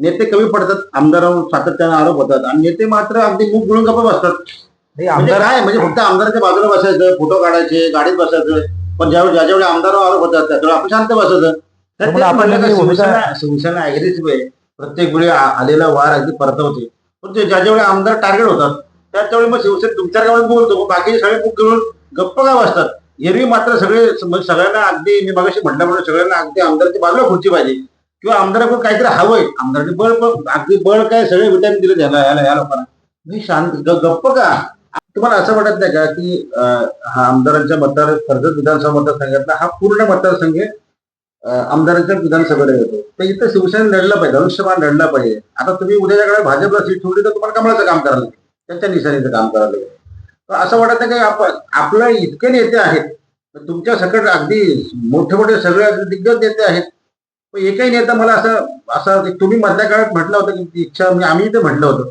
नेते कमी पडतात आमदारावर सातत्याने आरोप होतात. आणि नेते मात्र अगदी मुख गुळून गप्प बसतात म्हणजे आमदार काय? म्हणजे फक्त आमदाराच्या बाजूला बसायचं फोटो काढायचे गाडीत बसायचं. पण ज्यावेळी ज्या ज्यावेळी आमदारावर आरोप होतात त्यावेळी आपण शांत बसायचं. भूमिका- शिवसेना आहे प्रत्येक वेळी आलेला वार अगदी परतवते. पण ते ज्या ज्यावेळी आमदार टार्गेट होतात त्याच वेळी मग शिवसेना तुमच्या गावात बोलतो बाकीचे सगळे मुख घेऊन गप्प का बसतात? एरवी मात्र सगळे म्हणजे सगळ्यांना अगदी मी मगाशी म्हटल्याप्रमाणे सगळ्यांना अगदी आमदाराच्या बाजूला खुर्ची पाहिजे. किंवा आमदाराकडून काहीतरी हवंय. आमदाराने बळ पण अगदी बळ काय सगळे विटामिन दिले याला ह्याला या लोकांना मी शांत गप्प का? तुम्हाला असं वाटत नाही का की हा आमदारांच्या मतदार कर्जत विधानसभा मतदारसंघातला हा पूर्ण मतदारसंघ आमदारांच्या विधानसभेला येतो. तर इथं शिवसेना लढला पाहिजे धनुष्यमान लढला पाहिजे. आता तुम्ही उद्याच्या काळात भाजपला सीट सोडली तर तुम्हाला कमळाचं काम करायला लागेल. त्यांच्या निशाणीचं काम करायला लागेल. तर असं वाटत नाही की आपण आपलं इतके नेते आहेत तर तुमच्या सकट अगदी मोठे मोठे सगळे दिग्गज नेते आहेत. एकही नेता मला असं असं तुम्ही मधल्या काळात म्हटलं होतं की इच्छा म्हणजे आम्ही ते म्हटलं होतं.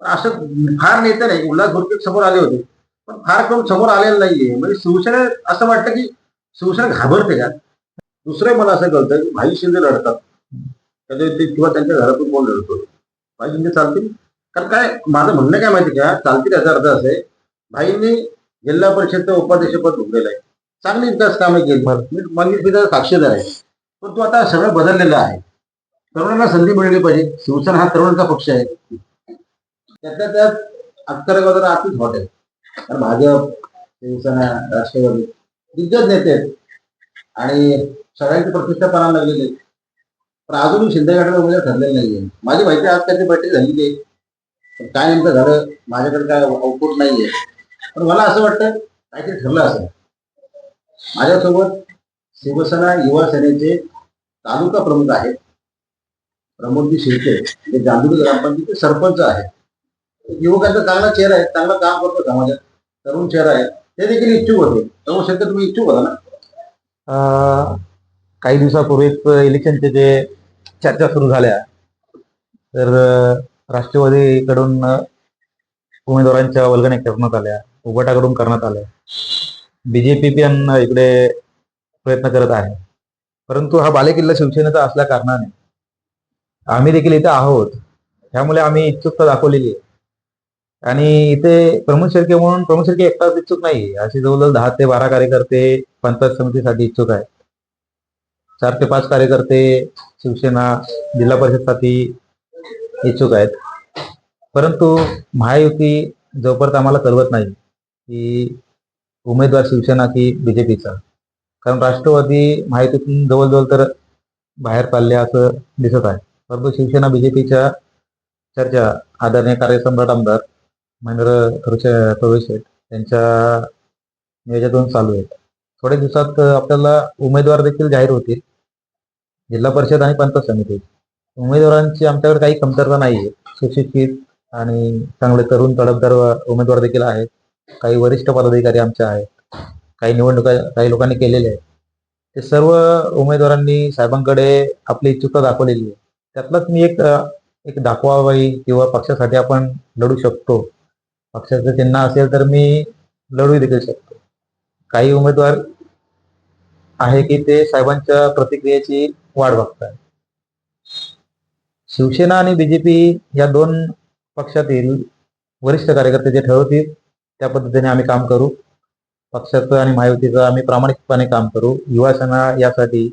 पण असं फार नेते नाही उल्हास भोरके समोर आले होते. पण फार कोण समोर आलेलं नाहीये. म्हणजे शिवसेना असं वाटतं की शिवसेना घाबरते का? दुसरं मला असं कळतं की भाई शिंदे लढतात. त्याच्या ते किंवा त्यांच्या घरातून कोण लढतो? भाई शिंदे चालतील? कारण काय माझं म्हणणं काय माहिती का? चालतील याचा अर्थ असं आहे भाईंनी जिल्हा परिषदचं उपाध्यक्षपद भोगलेलं आहे. चांगली विकास कामे केली. मी साक्षीदार आहे. पण तो आता सगळं बदललेलं आहे. तरुणांना संधी मिळाली पाहिजे. शिवसेना हा तरुणांचा पक्ष आहे. त्यातल्या त्यात अख्तर आतच हॉट आहे कारण भाजप शिवसेना राष्ट्रवादी दिग्गज नेते आहेत. आणि सगळ्यांची प्रतिष्ठा पणाला लागलेली आहे पण अजूनही शिंदे गटाला उमेदवार ठरलेले नाहीये. माझी माहिती आज त्याची बैठक झालेली आहे. पण काय नेमकं झालं माझ्याकडे काय आउटपुट नाहीये. पण मला असं वाटतं काहीतरी ठरलं असं माझ्यासोबत शिवसेना युवा सेनेचे तालुका प्रमुख आहेत. प्रमोदजी शिर्के हे जांभुरी ग्रामपंचायतीचे सरपंच आहेत. युवकांचा चांगला चेहरा आहे चांगलं काम करतो समाजात. तरुण चेहरा आहे. ते देखील इच्छुक होते. तरुण शिर्के तुम्ही इच्छुक होता ना? काही दिवसापूर्वीच इलेक्शनचे जे चर्चा सुरू झाल्या तर राष्ट्रवादीकडून उमेदवारांच्या वल्गण्या करण्यात आल्या उगटाकडून करण्यात आल्या. बीजेपी पण इकडे प्रयत्न करत आहे. परंतु हा बालेकिल्ला शिवसेनेचा असल्या कारणाने आम्ही देखील इथे आहोत. त्यामुळे आम्ही इच्छुकता दाखवलेली आहे. आणि इथे प्रमोद शिर्के म्हणून प्रमुख शिर्के एकटाच इच्छुक नाही असे जवळजवळ दहा ते बारा कार्यकर्ते पंचायत समितीसाठी इच्छुक आहेत. चार ते पाच कार्यकर्ते शिवसेना जिल्हा परिषदसाठी इच्छुक आहेत. परंतु महायुती जोपर्यंत आम्हाला कळवत नाही की उमेदवार शिवसेना की बीजेपीचा कारण राष्ट्रवादी माहितीतून जवळजवळ तर बाहेर चालले असं दिसत आहे. परंतु शिवसेना बीजेपीच्या चर्चा आदरणीय कार्यसम्राट आमदार महेंद्र थोरवे शेठ यांच्या नियोजनातून चालू आहेत. थोड्या दिवसात आपल्याला उमेदवार देखील जाहीर होतील. जिल्हा परिषद आणि पंचायत समिती. उमेदवारांची आमच्याकडे काही कमतरता नाही आहे सुशिक्षित आणि चांगले तरुण तडफदार उमेदवार देखील आहेत. काही वरिष्ठ पदाधिकारी आमचे आहेत. काही निवडणुका काही लोकांनी केलेले आहेत. ते सर्व उमेदवारांनी साहेबांकडे आपली इच्छुकता दाखवलेली आहे त्यातलाच मी एक एक दाखवाबाई किंवा पक्षासाठी आपण लढू शकतो. पक्षाचं चिन्ह असेल तर मी लढू देखील शकतो. काही उमेदवार आहे की ते साहेबांच्या प्रतिक्रियेची वाट बघतात. शिवसेना आणि बीजेपी या दोन पक्षातील वरिष्ठ कार्यकर्ते जे ठरवतील त्या पद्धतीने आम्ही काम करू. पक्षाचं आणि महायुतीचं आम्ही प्रामाणिकपणे काम करू. युवा सेना यासाठी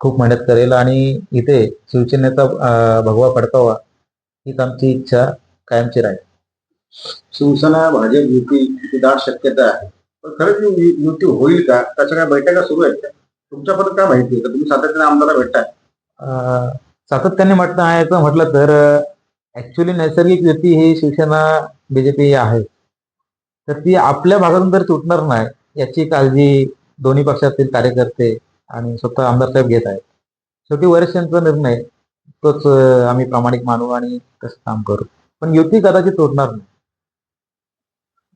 खूप मेहनत करेल आणि इथे शिवसेनेचा भगवा फडकावा हीच आमची इच्छा कायमची राहील. शिवसेना भाजप युती ही दाट शक्यता आहे. पण खरंच युती होईल का? त्याच्या काय बैठका सुरू आहेत का? तुमच्यापर्यंत काय माहिती आहे? का तुम्ही सातत्याने आमदार भेटताय. सातत्याने म्हटलं आहे म्हटलं तर ऍक्च्युली नैसर्गिक युती ही शिवसेना बीजेपी आहे. तर ती आपल्या भागातून तरी तुटणार नाही याची काळजी दोन्ही पक्षातील कार्यकर्ते आणि स्वतः आमदार साहेब घेत आहेत. शेवटी वरिष्ठांचा निर्णय तोच आम्ही प्रामाणिक मानू आणि तसं काम करू. पण युती कदाचित तोडणार नाही.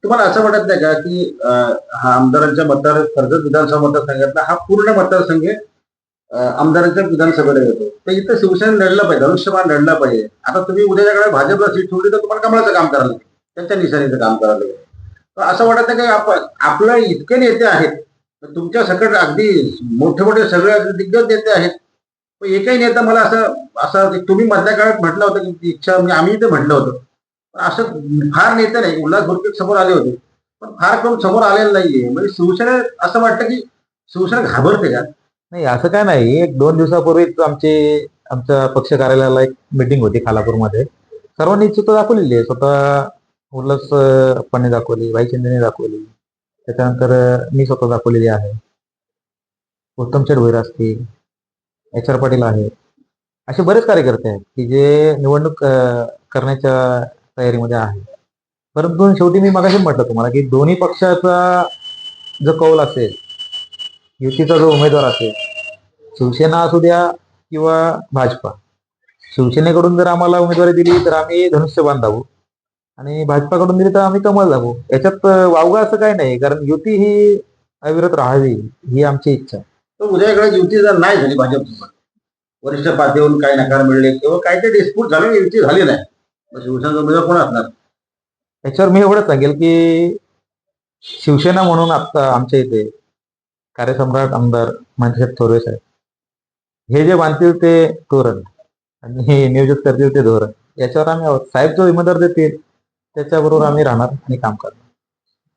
तुम्हाला असं वाटत नाही का की हा आमदारांच्या मतदार कर्जत विधानसभा मतदारसंघातला हा पूर्ण मतदारसंघ आमदारांच्या विधानसभेला येतो? तर इथं शिवसेना लढला पाहिजे धनुष्यबाण लढला पाहिजे. आता तुम्ही उद्याच्या काळात भाजपला सीट सोडली तर तुम्हाला कमळाचं काम करायला लागेल. त्यांच्या निशाणीचं काम करायला लागेल. असं वाटत नाही की आपण आपलं इतके नेते आहेत तर तुमच्या सकट अगदी मोठे मोठे सगळे दिग्गज नेते आहेत. पण एकही नेता मला असं असं तुम्ही मधल्या काळात म्हटलं होतं की इच्छा म्हणजे आम्ही ते म्हटलं होतं. पण असं फार नेते नाही उल्हास भोरके समोर आले होते. पण फार कोण समोर आलेलं नाहीये. म्हणजे शिवसेना असं वाटतं की शिवसेना घाबरते का? नाही असं काय नाही. एक दोन दिवसापूर्वीच आमचे आमच्या पक्ष कार्यालयाला एक मीटिंग होती खालापूरमध्ये. सर्वांनी इच्छुकता दाखवलेली आहे. स्वतः उल्हास अं, दाखवली भाई शिंदेने दाखवली. त्याच्यानंतर मी स्वतः दाखवलेली आहे. उत्तम शेठ भैर असतील एच आर पाटील आहे. असे बरेच कार्यकर्ते आहेत की जे निवडणूक करण्याच्या तयारीमध्ये आहे परंतु शेवटी मी मगाशी म्हटलं तुम्हाला की दोन्ही पक्षाचा जो कौल असेल युतीचा जो उमेदवार असेल शिवसेना असू द्या किंवा भाजपा शिवसेनेकडून जर आम्हाला उमेदवारी दिली तर आम्ही धनुष्य बांधावू आणि भाजपाकडून दिली तर आम्ही कमल दाबू याच्यात वावगं असं काही नाही कारण युती ही अविरत राहावी ही आमची इच्छा. तर उद्याकडे युती जर नाही झाली भाजपसोबत वरिष्ठ पातळीवरून काही नकार मिळले किंवा काही ते डिस्प्यूट झाले युती झाली नाही. मग शिवसेना उमेदवार कोण असणार? याच्यावर मी एवढंच सांगेल की शिवसेना म्हणून आता आमच्या इथे कार्यसम्राट आमदार मानसाहेब थोरवे साहेब. हे जे बांधतील ते तोरण आणि हे नियोजित करतील ते धोरण. याच्यावर आम्ही साहेब जो उमेदवार देतील त्याच्याबरोबर आम्ही राहणार आणि काम करणार.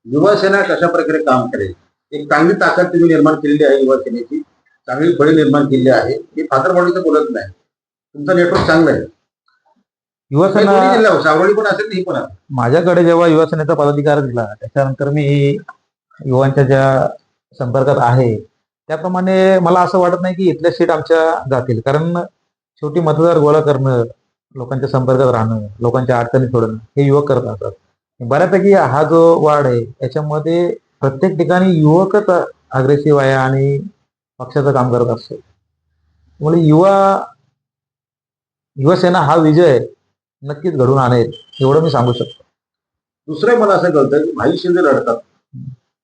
युवा सेना कशा प्रकारे काम करेल? एक चांगली ताकद तुम्ही निर्माण केलेली आहे युवा सेनेची चांगली फळी निर्माण केलेली आहे. ही फादरवाडीचं बोलत नाही. तुमचं नेटवर्क चांगलं आहे. युवासेना सावरळी पण असेल ही पण माझ्याकडे जेव्हा युवासेनेचा पदाधिकार दिला त्याच्यानंतर मी युवांच्या ज्या संपर्कात आहे त्याप्रमाणे मला असं वाटत नाही की इथल्या सीट आमच्या जातील. कारण शेवटी मतदार गोळा करणं लोकांच्या संपर्कात राहणं लोकांच्या अडचणी सोडणं हे युवक करत असतात. बऱ्यापैकी हा जो वाढ आहे याच्यामध्ये प्रत्येक ठिकाणी युवकच अग्रेसिव्ह आहे आणि पक्षाचं काम करत असतो. त्यामुळे युवा युवासेना हा विजय नक्कीच घडून आणेल एवढं मी सांगू शकतो. दुसरं मला असं कळतं की भाई शिंदे लढतात.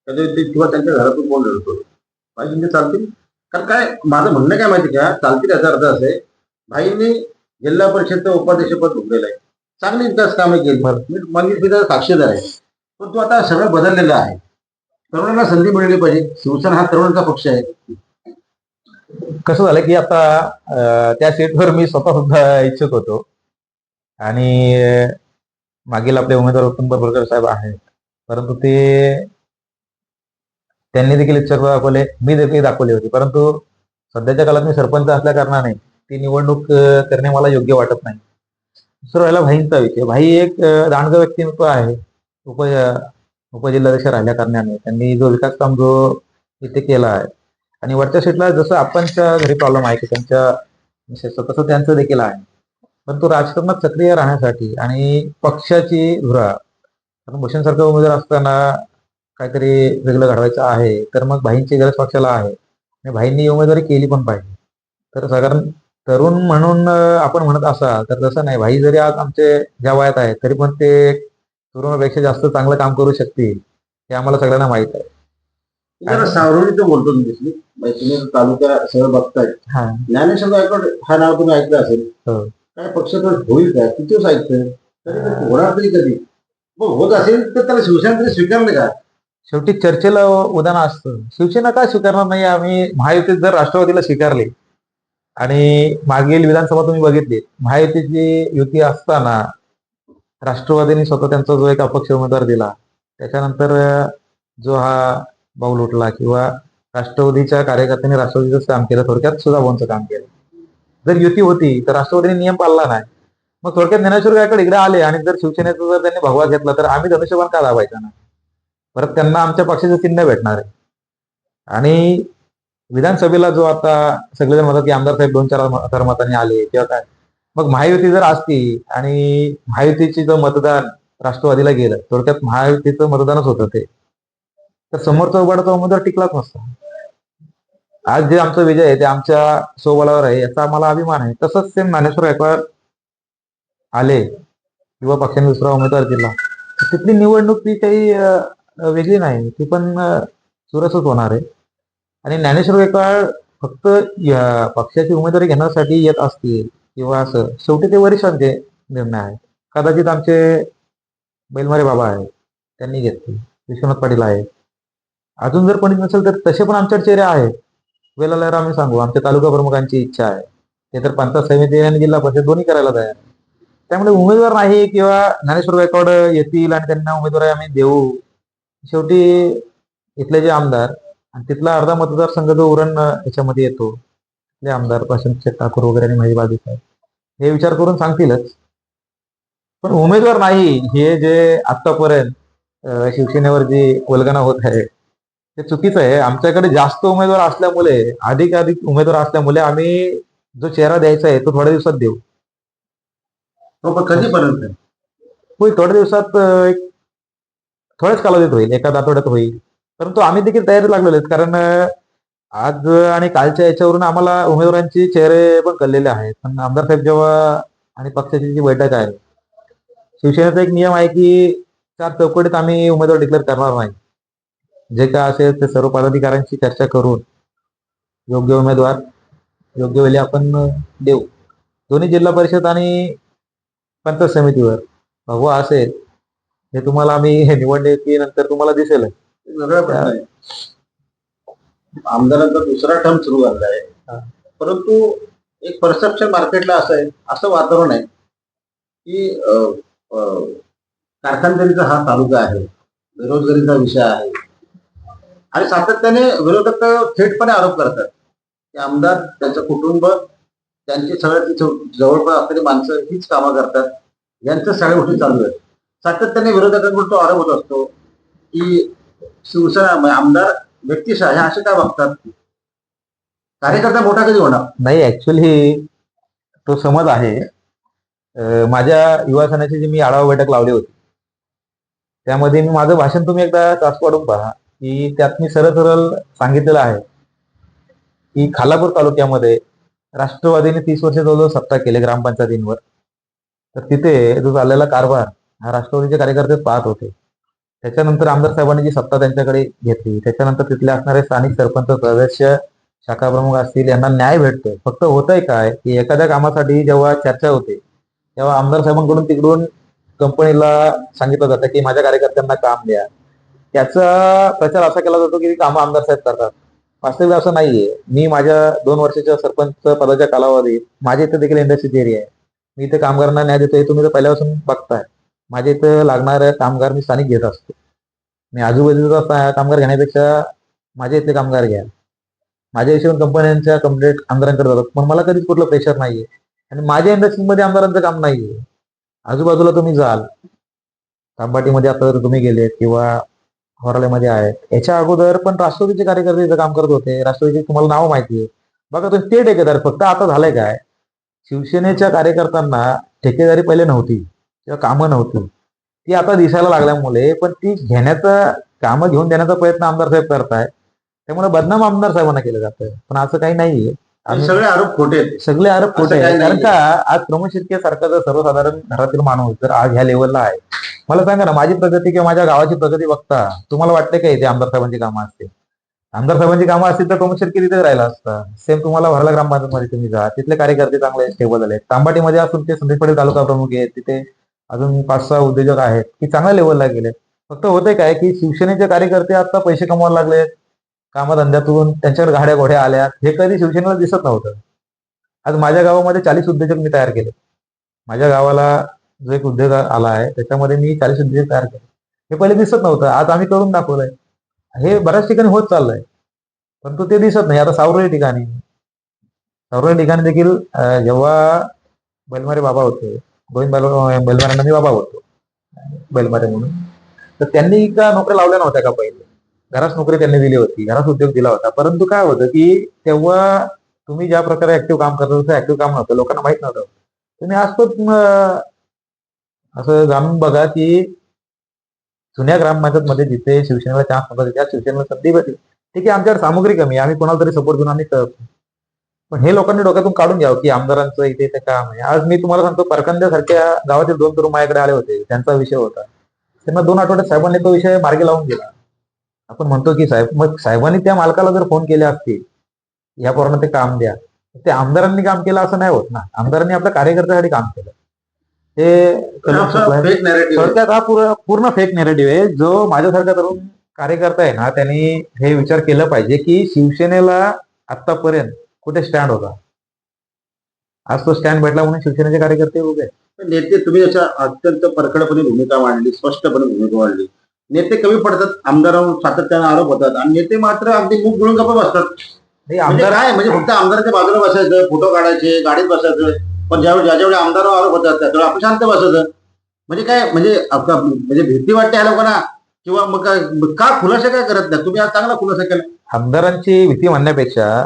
किंवा त्यांच्या घरातून कोण लढतो? भाई शिंदे चालतील? कारण काय माझं म्हणणं काय माहिती का? चालतील याचा अर्थ असं भाईंनी जिल्हा परिषदचं उपाध्यक्षपद भोगलेलं आहे. चांगली विकास कामे केली. मी मंगेश पिता साक्षीदार आहे. पण तो आता सगळं बदललेलं आहे. तरुणांना संधी मिळाली पाहिजे. शिवसेना हा तरुणांचा पक्ष आहे. कसं झालं की आता त्या सीटवर मी स्वतः सुद्धा इच्छुक होतो. आणि मागील आपले उमेदवार उत्तम बोरकर साहेब आहेत. परंतु ते त्यांनी देखील इच्छुकता दाखवले. मी देखील दाखवली होती. परंतु सध्याच्या काळात मी सरपंच असल्या कारणाने ती निवडणूक करणे मला योग्य वाटत नाही. दुसरं राहिला भाईंचा विषय. भाई एक अं, दांडगं व्यक्तिमत्व आहे. उप उपजिल्हाध्यक्ष राहिल्या कारणाने त्यांनी जो विकास काम जो इथे केला आहे. आणि वरच्या सीटला जसं आपणच्या घरी प्रॉब्लेम आहे की त्यांच्या मिसेसचं तसं त्यांचं देखील आहे. पण तो राजकारणात सक्रिय राहण्यासाठी आणि पक्षाची धुरा कारण भूषणसारखा उमेदवार असताना काहीतरी वेगळं घडवायचं आहे तर मग भाईंची गरज पक्षाला आहे. आणि भाईंनी उमेदवारी केली पण पाहिजे. तर साधारण तरुण म्हणून आपण म्हणत असाल तर तसं नाही. भाई जरी आज आमचे ज्या वयात आहेत तरी पण ते तरुणापेक्षा जास्त चांगलं काम करू शकतील हे आम्हाला सगळ्यांना माहीत आहे. जरा सावरवणीचं बोलतो तुम्ही तुम्ही तालुका सगळं बघताय. हा. ज्ञानेश्वर गायकवाड हा नाव तुम्ही ऐकलं असेल. हो. काय पक्षप्रवेश होईल का किती दिवस ऐकतोय? होणार तरी कधी? मग होत असेल तर त्याला शिवसेना तरी स्वीकारलं का? शेवटी चर्चेला उदाहरण असतं. शिवसेना का स्वीकारणार नाही? आम्ही महायुतीत जर राष्ट्रवादीला स्वीकारले आणि मागील विधानसभा तुम्ही बघितली महायुतीची युती असताना राष्ट्रवादीने स्वतः त्यांचा जो एक अपक्ष उमेदवार दिला त्याच्यानंतर जो हा बाऊल उठला किंवा राष्ट्रवादीच्या कार्यकर्त्यांनी राष्ट्रवादीचंच काम केलं थोडक्यात सुधाभाऊंचं काम केलं. जर युती होती तर राष्ट्रवादीने नियम पाळला नाही. मग थोडक्यात ज्ञानेश्वर गायकवाड इकडे आले आणि जर शिवसेनेचा जर त्यांनी भगवा घेतला तर आम्ही धनुष्यबाण का दाबायचा ना परत त्यांना आमच्या पक्षाचं चिन्ह भेटणार आहे. आणि विधानसभेला जो आता सगळेजण म्हणतात की आमदार साहेब दोन चार हजार मतांनी आले किंवा काय. मग महायुती जर असती आणि महायुतीची जो मतदान राष्ट्रवादीला गेलं थोडक्यात महायुतीचं मतदानच होतं ते. तर समोरचा उभाटाचा उमेदवार टिकलाच नसता. आज जे आमचा विजय आहे ते आमच्या सोबलावर आहे याचा आम्हाला अभिमान आहे. तसंच सेम ज्ञानेश्वर गायकवाड आले किंवा पक्षाने दुसरा उमेदवार दिला. तिथली निवडणूक ती काही वेगळी नाही. ती पण सुरसच होणार आहे. आणि ज्ञानेश्वर गायकवाड फक्त या पक्षाची उमेदवारी घेण्यासाठी येत असतील किंवा असं शेवटी ते वरिष्ठांचे निर्णय आहेत. कदाचित आमचे बैलमारे बाबा आहेत त्यांनी घेतले. विश्वनाथ पाटील आहेत. अजून जर कोणी नसेल तर तसे पण आमच्या चेहरे आहेत. वेलाला आम्ही सांगू आमच्या तालुका प्रमुखांची इच्छा आहे. ते तर पंचायत समिती आणि जिल्हा परिषद दोन्ही करायला तयार त्यामुळे उमेदवार नाही किंवा ज्ञानेश्वर गायकवाड येतील आणि त्यांना उमेदवारी आम्ही देऊ. शेवटी इथले जे आमदार आणि तिथला अर्धा मतदारसंघ जो उरण याच्यामध्ये येतो तिथले आमदार प्रशांत ठाकूर वगैरे आणि माझी बाजू साहेब हे विचार करून सांगतीलच. पण उमेदवार नाही हे जे आतापर्यंत शिवसेनेवर जी वल्गना होत आहे ते चुकीचं आहे. आमच्याकडे जास्त उमेदवार असल्यामुळे अधिक अधिक उमेदवार असल्यामुळे आम्ही जो चेहरा द्यायचा आहे तो थोड्या दिवसात देऊ. पण कधीपर्यंत? होईल थोड्या दिवसात एक थोड्याच कालावधीत होईल. एका आठवड्यात होईल. परंतु आम्ही देखील तयारी लागलेलो आहेत. कारण आज आणि कालच्या याच्यावरून आम्हाला उमेदवारांचे चेहरे पण कळलेले आहेत. पण आमदार साहेब जेव्हा आणि पक्षाची जी बैठक आहे शिवसेनेचा एक नियम आहे की चार चौकटीत आम्ही उमेदवार डिक्लेअर करणार नाही. जे काय असेल ते सर्व पदाधिकाऱ्यांशी चर्चा करून योग्य उमेदवार योग्य वेळी आपण देऊ. दोन्ही जिल्हा परिषद आणि पंचायत समितीवर. भगवा असेल हे तुम्हाला आम्ही हे निवडणुकीनंतर तुम्हाला दिसेल वेगळा प्रश्न आहे. आमदारांचा दुसरा टर्म सुरू झाला आहे. परंतु एक परसेप्शन मार्केटला असं आहे असं वातावरण आहे की कारखानदारीचा हा तालुका आहे बेरोजगारीचा विषय आहे. आणि सातत्याने विरोधक थेटपणे आरोप करतात की आमदार त्यांचं कुटुंब त्यांची सगळ्यात जव- जवळपास असलेली माणसं हीच कामं करतात. यांचं सगळ्या गोष्टी चालू आहेत. सातत्याने विरोधकांकडून तो आरोप होत असतो की शिवसेना आमदार व्यक्तिशः हे असे काय बघतात? कार्यकर्ता मोठा कधी होणार? नाही ऍक्च्युली तो समज आहे. माझ्या युवा सेनेची जी मी आढावा बैठक लावली होती त्यामध्ये मी माझं भाषण तुम्ही एकदा तास पाडून पहा की त्यात मी सरळ सरळ सांगितलेलं आहे की खालापूर तालुक्यामध्ये राष्ट्रवादीने तीस वर्ष जवळजवळ सत्ता केली ग्रामपंचायतींवर. तर तिथे जो चाललेला कारभार हा राष्ट्रवादीचे कार्यकर्ते पाहत होते. त्याच्यानंतर आमदार साहेबांनी जी सत्ता त्यांच्याकडे घेतली त्याच्यानंतर तिथले असणारे स्थानिक सरपंच सदस्य शाखा प्रमुख असतील यांना न्याय भेटतोय. फक्त होतंय काय? की एखाद्या कामासाठी जेव्हा चर्चा होते तेव्हा आमदार साहेबांकडून तिकडून कंपनीला सांगितलं जातं की माझ्या कार्यकर्त्यांना काम द्या. त्याचा प्रचार असा केला जातो की कामं आमदार साहेब करतात. वास्तविक असं नाहीये. मी माझ्या दोन वर्षाच्या सरपंच पदाच्या कालावधीत माझ्या इथे देखील इंडस्ट्री एरिया आहे. मी इथे कामगारांना न्याय देतोय तुम्ही तर पहिल्यापासून बघताय. माझ्या इथं लागणारे कामगार मी स्थानिक घेत असतो. मी आजूबाजूचा कामगार घेण्यापेक्षा माझ्या इथले कामगार घ्या. माझ्या हिशोबाने कंपन्यांच्या कंप्लेंट आमदारांकडे जातात. पण मला कधीच कुठलं प्रेशर नाहीये. आणि माझ्या इंडस्ट्रीमध्ये आमदारांचं काम नाहीये. आजूबाजूला तुम्ही जाल. तांबाटीमध्ये आता जर तुम्ही गेलेत किंवा होरालेमध्ये आहेत. याच्या अगोदर पण राष्ट्रवादीचे कार्यकर्ते इथं काम करत होते. राष्ट्रवादीचे तुम्हाला नाव माहिती आहे. बघा तुम्ही ते ठेकेदार फक्त आता झालंय काय? शिवसेनेच्या कार्यकर्त्यांना ठेकेदारी पहिले नव्हती. किंवा कामं नव्हती. ती आता दिसायला लागल्यामुळे पण ती घेण्याचा कामं घेऊन देण्याचा प्रयत्न आमदार साहेब करताय. त्यामुळे बदनाम आमदार साहेबांना केलं जातं पण असं काही नाहीये. सगळे आरोप खोटे सगळे आरोप खोटे आहेत. कारण. का आज प्रमोद शिर्के सारखा जर सर्वसाधारण घरातील माणूस जर आज ह्या लेवलला आहे. मला सांगा ना माझी प्रगती किंवा माझ्या गावाची प्रगती बघता तुम्हाला वाटते का इथे आमदार साहेबांची कामं असते आमदार साहेबांची कामं असतील तर प्रमोद शिर्के तिथे राहिला असता. सेम तुम्हाला भरला ग्रामपंचायतमध्ये तुम्ही जा. तिथले कार्यकर्ते चांगले स्टेबल झाले तांबाटीमध्ये असून ते संदेश पाटील तालुका प्रमुख आहेत. तिथे अजून पाच सहा उद्योजक आहेत की चांगल्या लेवलला गेले. फक्त होते काय की शिवसेनेचे कार्यकर्ते आता पैसे कमवायला लागलेत कामधंद्यातून त्यांच्याकडे गाड्या घोड्या आल्या. हे कधी शिवसेनेला दिसत नव्हतं. आज माझ्या गावामध्ये चाळीस उद्योजक मी तयार केले. माझ्या गावाला जो एक उद्योग आला आहे त्याच्यामध्ये मी चाळीस उद्योजक तयार केले. हे पहिले दिसत नव्हतं. आज आम्ही करून दाखवलंय. हे बऱ्याच ठिकाणी होत चाललंय. परंतु ते दिसत नाही. आता सावरळी ठिकाणी. सावरळी ठिकाणी देखील जेव्हा बैलमारे बाबा होते गोविंद बैल मी बाबा होतो बैलमारे म्हणून. तर त्यांनी का नोकऱ्या लावल्या नव्हत्या का पहिले? घरात नोकरी त्यांनी दिली होती घरात उद्योग दिला होता. परंतु काय होतं की तेव्हा तुम्ही ज्या प्रकारे ऍक्टिव्ह काम करत होतं ऍक्टिव्ह काम नव्हतं लोकांना माहीत नव्हतं. तुम्ही आज असं जाणून बघा की जुन्या ग्रामपंचायत मध्ये जिथे शिवसेनेला चान्स नव्हता त्या शिवसेनेला संधी भेटली. ठीक आहे आमच्याकडे सामग्री कमी आहे आम्ही कोणाला तरी सपोर्ट घेऊन आम्ही करतो पण हे लोकांनी डोक्यातून काढून घ्यावं की आमदारांचं इथे इथे काम आहे. आज मी तुम्हाला सांगतो परकंद्यासारख्या गावातील दोन तरुण माझ्याकडे आले होते. त्यांचा विषय होता. त्यांना दोन आठवड्यात साहेबांनी तो विषय मार्गी लावून दिला. आपण म्हणतो की साहेब मग साहेबांनी त्या मालकाला जर फोन केले असतील या पोरांना ते काम द्या. ते आमदारांनी काम केलं असं नाही होत ना. आमदारांनी आपल्या कार्यकर्त्यासाठी काम केलं. ते थोडक्यात हा पूर्ण पूर्ण फेक नेरेटिव्ह आहे. जो माझ्यासारखा तरुण कार्यकर्ता आहे ना त्यांनी हे विचार केलं पाहिजे की शिवसेनेला आतापर्यंत कुठे स्टँड होता? आज तो स्टँड भेटला म्हणून शिवसेनेचे कार्यकर्ते उभे नेते तुम्ही अशा अत्यंत परखडपणे भूमिका मांडली स्पष्टपणे भूमिका मांडली. नेते कमी पडतात आमदारांवर सातत्याने आरोप होतात आणि नेते मात्र अगदी मुख गुळून गप्प बसतात. म्हणजे आमदार काय? म्हणजे फक्त आमदाराच्या बाजूला बसायचं फोटो काढायचे गाडीत बसायचं. पण ज्यावेळी ज्याच्यावेळी आमदारावर आरोप होतात त्यावेळी आपण शांत बसायचं. म्हणजे काय? म्हणजे म्हणजे भीती वाटते या लोकांना? किंवा मग काय का खुलासा काय करत नाही? तुम्ही आज चांगला खुलासा केला. आमदारांची भीती म्हणण्यापेक्षा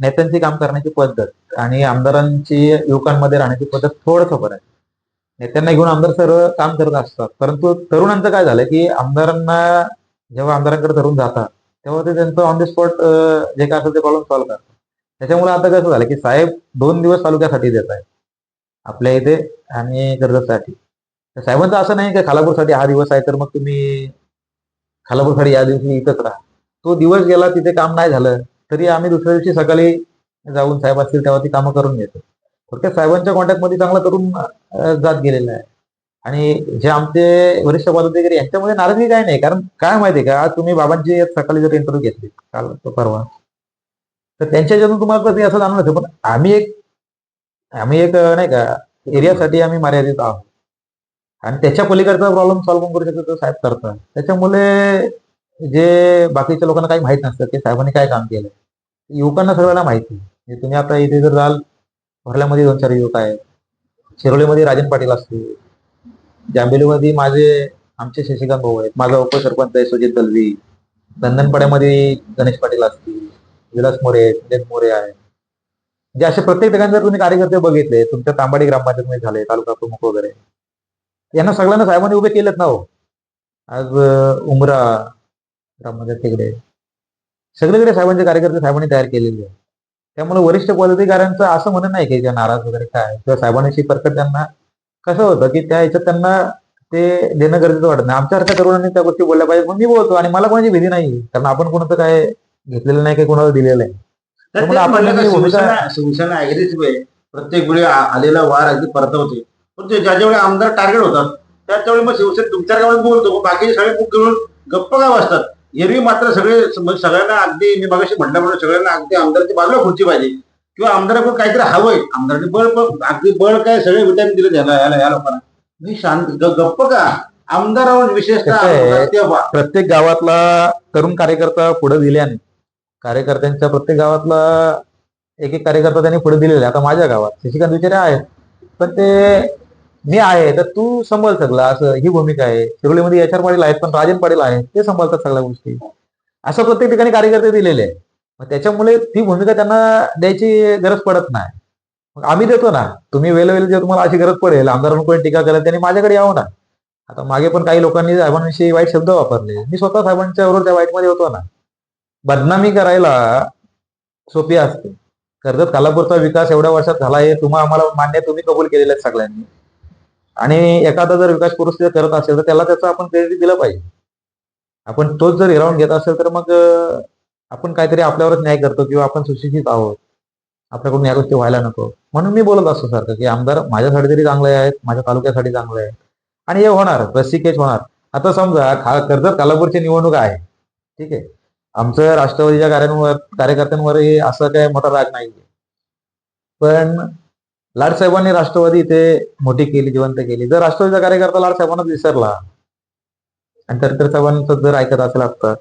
नेत्यांचं काम करण्याची पद्धत आणि आमदारांची युवकांमध्ये राहण्याची पद्धत थोडंसं फरक आहे नेत्यांना घेऊन आमदार सर्व काम करत असतात. परंतु तरुणांचं काय झालं की आमदारांना जेव्हा आमदारांकडे तरुण जातात तेव्हा ते त्यांचं ऑन द स्पॉट जे काय असेल ते प्रॉब्लेम सॉल्व्ह करतात. त्याच्यामुळे आता कसं झालं की साहेब दोन दिवस तालुक्यासाठी देत आहेत. आपल्या इथे आणि कर्जतसाठी. तर साहेबांचं असं नाही की खालापूरसाठी हा दिवस आहे तर मग तुम्ही खालापूरसाठी या दिवशी इथंच राहा. तो दिवस गेला तिथे काम नाही झालं तरी आम्ही दुसऱ्या दिवशी सकाळी जाऊन साहेब असतील तेव्हा ती कामं करून घेतो. थोडक्यात साहेबांच्या कॉन्टॅक्टमध्ये चांगला तरुण जात गेलेला आहे. आणि जे आमचे वरिष्ठ पदाधिकारी यांच्यामध्ये नाराजगी काय नाही कारण काय माहितीये का आज तुम्ही बाबांची सकाळी जर इंटरव्ह्यू घेतली काल तो परवा तर त्यांच्याच्यातून तुम्हाला कधी असं जाणवलं नसेल पण आम्ही एक आम्ही एक नाही का एरियासाठी आम्ही मर्यादित आहोत. आणि त्याच्या पलीकडचा प्रॉब्लेम सॉल्व्ह करू शकतो तो साहेब करतात त्याच्यामुळे जे बाकीच्या लोकांना काही माहीत नसतं की साहेबांनी काय काम केलं युवकांना सर्वांना माहिती आहे. म्हणजे तुम्ही आता इथे जर जाल भरल्यामध्ये दोन चार युवक आहेत. शिरोलीमध्ये राजन पाटील असतील. जांभेलीमध्ये माझे आमचे शशिकांत भाऊ आहेत. माझा उपसरपंच आहे सुजित दलवी. नंदनपाड्यामध्ये गणेश पाटील असतील. विलास मोरे आहेत निलेश मोरे आहेत. जे असे प्रत्येक ठिकाणी जर तुम्ही कार्यकर्ते बघितले तुमच्या तांबाडी ग्रामपंचायत झाले तालुका प्रमुख वगैरे यांना सगळ्यांना साहेबांनी उभे केलेत ना हो. आज उमरा ग्रामपंचायत तिकडे. सगळीकडे साहेबांचे कार्यकर्ते साहेबांनी तयार केलेले आहेत. त्यामुळे वरिष्ठ पदाधिकाऱ्यांचं असं म्हणणं नाही की नाराज वगैरे काय किंवा साहेबांशी परकट त्यांना कसं होतं की त्या ह्याच्यात त्यांना ते देणं गरजेचं वाटत नाही. आमच्यासारख्या तरुणांनी त्या गोष्टी बोलल्या पाहिजे मी बोलतो आणि मला कोणाची भीती नाही कारण आपण कोणाचं काय घेतलेलं नाही काही कोणाला दिलेलं आहे त्यामुळे आपण शिवसेना अग्रेसिव्ह आहे प्रत्येक वेळी आलेला वार अगदी परतवते पण ते ज्या ज्यावेळी आमदार टार्गेट होतात त्याच मग शिवसेना तुमच्या गावात बोलतो बाकीचे सगळे मुख घेऊन गप्प का बसतात? एरवी मात्र सगळे सगळ्यांना अगदी मी मागाशी म्हटल्याप्रमाणे सगळ्यांना अगदी आमदाराची बाजूला खुर्ची पाहिजे. किंवा आमदाराकडून काहीतरी हवंय आमदाराने बळ अगदी बळ काय सगळे विटॅमिन दिले याला याला या लोकांना. मी शांत गप्प का? आमदारावर विशेषतः प्रत्येक गावातला तरुण कार्यकर्ता पुढे दिल्याने कार्यकर्त्यांच्या प्रत्येक गावातला एक एक कार्यकर्ता त्यांनी पुढे दिलेला. आहे आता माझ्या गावात शशिकांत विचारे आहेत. पण ते मी आहे तर तू संभाल सगळं. असं ही भूमिका आहे. शिरोलीमध्ये एच आर पाटील आहेत पण राजन पाटील आहे ते सांभाळतात सगळ्या गोष्टी. असं प्रत्येक ठिकाणी कार्यकर्ते दिलेले आहे मग त्याच्यामुळे ती भूमिका त्यांना द्यायची गरज पडत नाही. मग आम्ही देतो ना. तुम्ही वेळोवेळी जर तुम्हाला अशी गरज पडेल आमदारांवर कोणी टीका करेल त्यांनी माझ्याकडे यावं ना. आता मागे पण काही लोकांनी साहेबांविषयी वाईट शब्द वापरले. मी स्वतः साहेबांच्या बरोबर त्या वाईटमध्ये होतो ना. बदनामी करायला सोपी असते. कर्जत कालापूरचा विकास एवढ्या वर्षात झाला आहे तुम्हा आम्हाला मान्य तुम्ही कबूल केलेले आहे सगळ्यांनी. आणि एखादा जर विकास पुरुष करत असेल तर त्याला त्याचं आपण क्रेडिट दिलं पाहिजे. आपण तोच जर हिरावून घेत असेल तर मग आपण काहीतरी आपल्यावरच न्याय करतो किंवा आपण सुशिक्षित आहोत. आपल्याकडून या गोष्टी व्हायला नको. म्हणून मी बोलत असतो सारखं की आमदार माझ्यासाठी तरी चांगले आहेत माझ्या तालुक्यासाठी चांगले आहेत. आणि हे होणार रस्सीकेच होणार. आता समजा खा कर्जत कालापूरची निवडणूक आहे. ठीक आहे. आमचं राष्ट्रवादीच्या कार्यांवर कार्यकर्त्यांवरही असं काय मोठा राग नाही पण लाडसाहेबांनी राष्ट्रवादी इथे मोठी केली जिवंत केली. जर राष्ट्रवादीचा कार्यकर्ता लाडसाहेबांना विसरला आणि तरकर साहेबांचं जर ऐकत असेल आता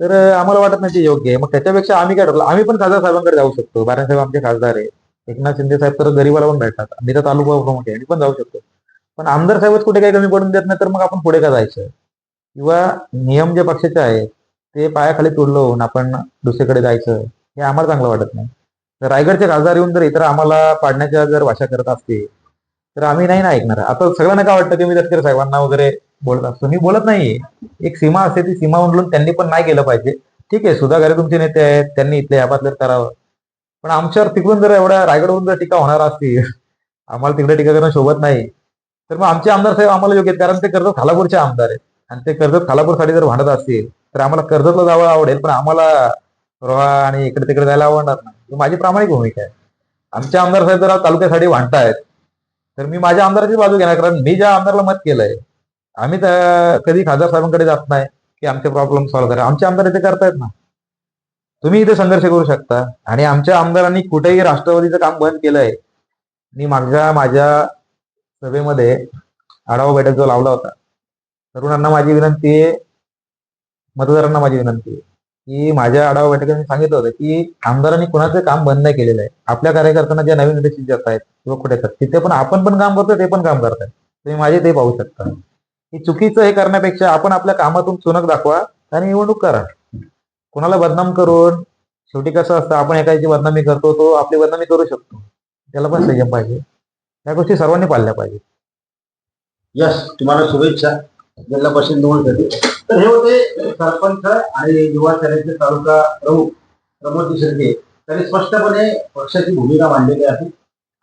तर आम्हाला वाटत नाही ते योग्य आहे. मग त्याच्यापेक्षा आम्ही काय ठरलं आम्ही पण खासदार साहेबांकडे जाऊ शकतो. बारासाहेब आमचे खासदार आहे एकनाथ शिंदे साहेब तर गरीबाला पण भेटतात. आम्ही तर तालुका प्रमुख आहे. आम्ही पण जाऊ शकतो. पण आमदार साहेबच कुठे काही कमी पडून देत नाही तर मग आपण पुढे का जायचं? किंवा नियम जे पक्षाचे आहेत ते पायाखाली तोडलं होऊन आपण दुसरीकडे जायचं हे आम्हाला चांगलं वाटत नाही. रायगडचे खासदार येऊन जर इतर आम्हाला पाडण्याच्या जर भाषा करत असते तर आम्ही नाही ना ऐकणार. आता सगळ्यांना काय वाटतं की मी तटकरे साहेबांना वगैरे बोलत असतो. मी बोलत नाही एक सीमा असते ती सीमा उंडलून त्यांनी पण नाही केलं पाहिजे. ठीक आहे सुधागरे तुमचे नेते आहेत त्यांनी इथल्या याबातलं करावं. पण आमच्यावर तिकडून जर एवढ्या रायगडवरून जर टीका होणार असती आम्हाला तिकडे टीका करणं शोभत नाही. तर मग आमचे आमदार साहेब आम्हाला योग्य आहेत कारण ते कर्जत खालापूरचे आमदार आहेत. आणि ते कर्जत खालापूरसाठी जर भांडत असतील तर आम्हाला कर्जतला जावं आवडेल पण आम्हाला रोहा आणि इकडे तिकडे जायला आवडणार नाही. ही माझी प्रामाणिक भूमिका आहे. आमच्या आमदार साहेब जरा तालुक्यासाठी वाटतायत. तर मी माझ्या आमदाराची बाजू घेणार कारण मी ज्या आमदारला मत केलंय आम्ही कधी खासदार साहेबांकडे जात नाही की आमचे प्रॉब्लेम सॉल्व्ह करा. आमचे आमदार इथे करतायत ना. तुम्ही इथे संघर्ष करू शकता. आणि आमच्या आमदारांनी कुठेही राष्ट्रवादीचं काम बंद केलंय. मी मागच्या माझ्या सभेमध्ये आढावा बैठक जो लावला होता तरुणांना माझी विनंती आहे मतदारांना माझी विनंती आहे. की माझ्या आढावा बैठकीत मी सांगितलं होतं की आमदारांनी कुणाचं काम बंद नाही केलेलं आहे. आपल्या कार्यकर्त्यांना ज्या नवीन लिडरशिप जात आहेत किंवा कुठे येतात तिथे पण आपण पण काम करतोय ते पण काम करताय तुम्ही माझे ते पाहू शकता. की चुकीचं हे करण्यापेक्षा आपण आपल्या कामातून चुनक दाखवा आणि निवडणूक करा. कोणाला बदनाम करून शेवटी कसं असतं आपण एकाची बदनामी करतो तो आपली बदनामी करू शकतो. त्याला पण संयम पाहिजे. या गोष्टी सर्वांनी पाळल्या पाहिजे यस तुम्हाला शुभेच्छा. जिल्हा परिषद निवडणुकीसाठी तर हे होते सरपंच आणि युवा सेनेचे तालुका प्रमुख प्रमोद शिर्के. त्यांनी स्पष्टपणे पक्षाची भूमिका मांडलेली आहे.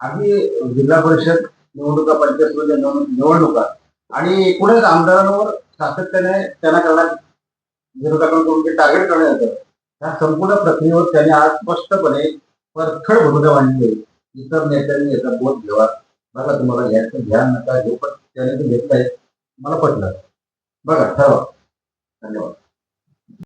आम्ही जिल्हा परिषद निवडणुका पंचायत समिती निवडणुका आणि एकूणच आमदारांवर सातत्याने त्यांना करण्यात विरोधकांकडून जे टार्गेट करण्यात येतं त्या संपूर्ण प्रक्रियेवर त्यांनी आज स्पष्टपणे परखड भूमिका मांडली. आहे इतर नेत्यांनी याचा बोध घ्यावा बघा तुम्हाला घ्यायचं ध्यान नका घेऊ पण त्याने ते घेतलंय मला पटलं. बघा ठरवा. melhor.